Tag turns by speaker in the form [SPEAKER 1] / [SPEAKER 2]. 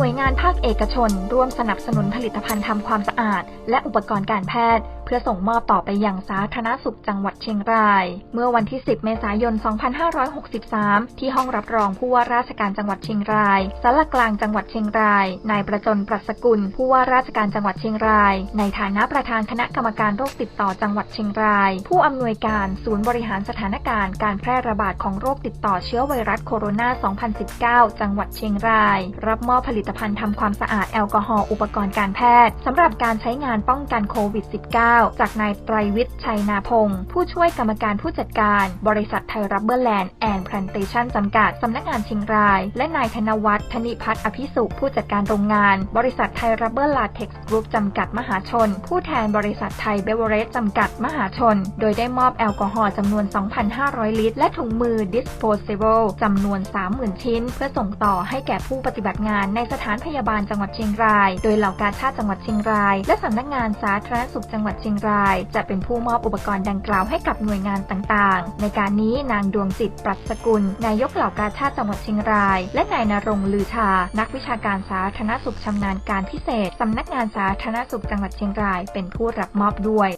[SPEAKER 1] น่วยงานภาคเอกชน ร่วมสนับสนุนผลิตภัณฑ์ทำความสะอาด และอุปกรณ์การแพทย์ พื่อส่งมอบต่อไปยังสาธารณสุขจังหวัดเชียงราย เมื่อวันที่ 10 เมษายน 2563 ที่ห้องรับรองผู้ว่าราชการจังหวัดเชียงรายสารกลางจังหวัดเชียงราย นายประจนปรัชกุล ผู้ว่าราชการจังหวัดเชียงราย ในฐานะประธานคณะกรรมการโรคติดต่อจังหวัดเชียงราย ผู้อำนวยการศูนย์บริหารสถานการณ์การแพร่ระบาดของโรคติดต่อเชื้อไวรัสโคโรนา 2019 จังหวัดเชียงราย รับมอบผลิตภัณฑ์ทำความสะอาดแอลกอฮอล์อุปกรณ์การแพทย์สำหรับการใช้งานป้องกันโควิด -19 จากนายไตรวิทย์ชัยนาพงศ์ผู้ช่วยกรรมการผู้จัดการ บริษัทไทยรับเบอร์แลนด์แอนด์พลนเตชันจำกัด สำนักงานเชียงราย และนายธนวัฒน์ธนิพัฒน์อภิสุขผู้จัดการโรงงาน บริษัทไทยรับเบอร์ลาเท็กซ์กรุ๊ปจำกัดมหาชน ผู้แทนบริษัทไทยเบเวอเรจจำกัดมหาชน โดยได้มอบแอลกอฮอล์จำนวน 2,500 ลิตร และถุงมือ disposable จำนวน 30,000 ชิ้น เพื่อส่งต่อให้แก่ผู้ปฏิบัติงานในสถานพยาบาลจังหวัดเชียงราย โดยเหล่ากาชาติจังหวัดเชียงราย และสำนักงานสาธารณสุขจังหวัดเชียงราย จะเป็นผู้มอบอุปกรณ์ดังกล่าวให้กับหน่วยงานต่างๆ ในการนี้นางดวงจิตปรัชกุล นายกเหล่ากาชาติจังหวัดเชียงราย และนายนรงลือชา นักวิชาการสาธารณสุขชำนาญการพิเศษสำนักงานสาธารณสุขจังหวัดเชียงราย เป็นผู้รับมอบด้วย